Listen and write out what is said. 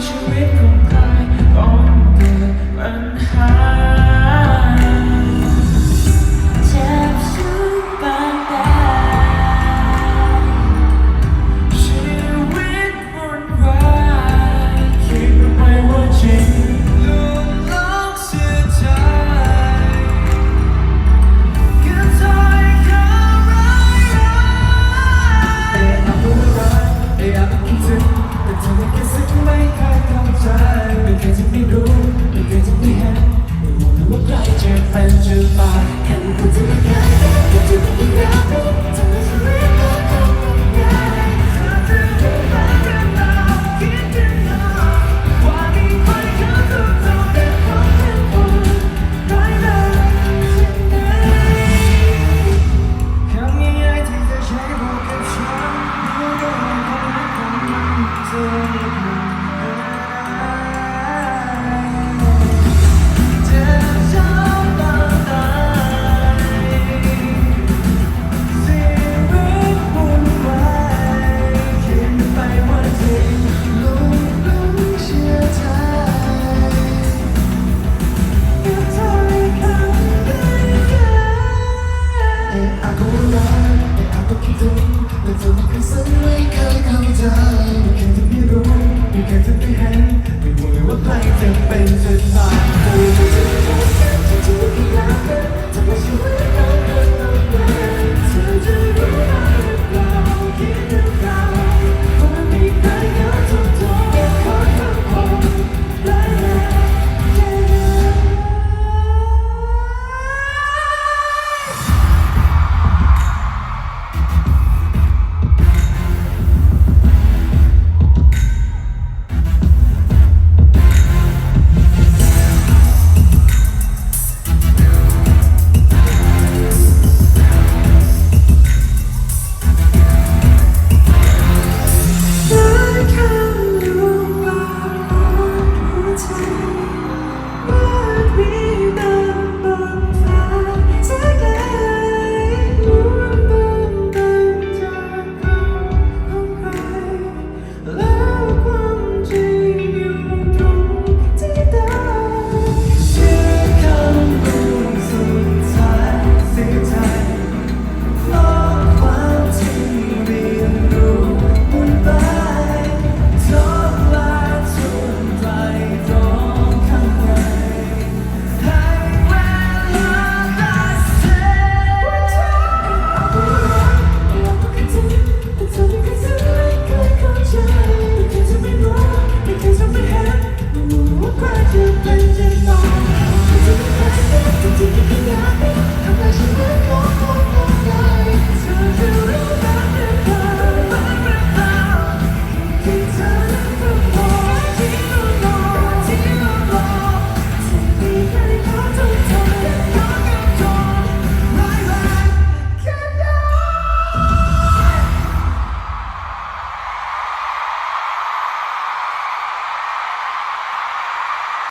швидко. เธอไม่เคยสักไม่เคยเข้าใจไม่เคยจะไม่รู้ไม่เคยจะไม่เห็นไม่รู้เลยว่าใครจะเป็นจะตายแค่รู้ว่าเธอไม่เคยเธอจะไม่เคยรู้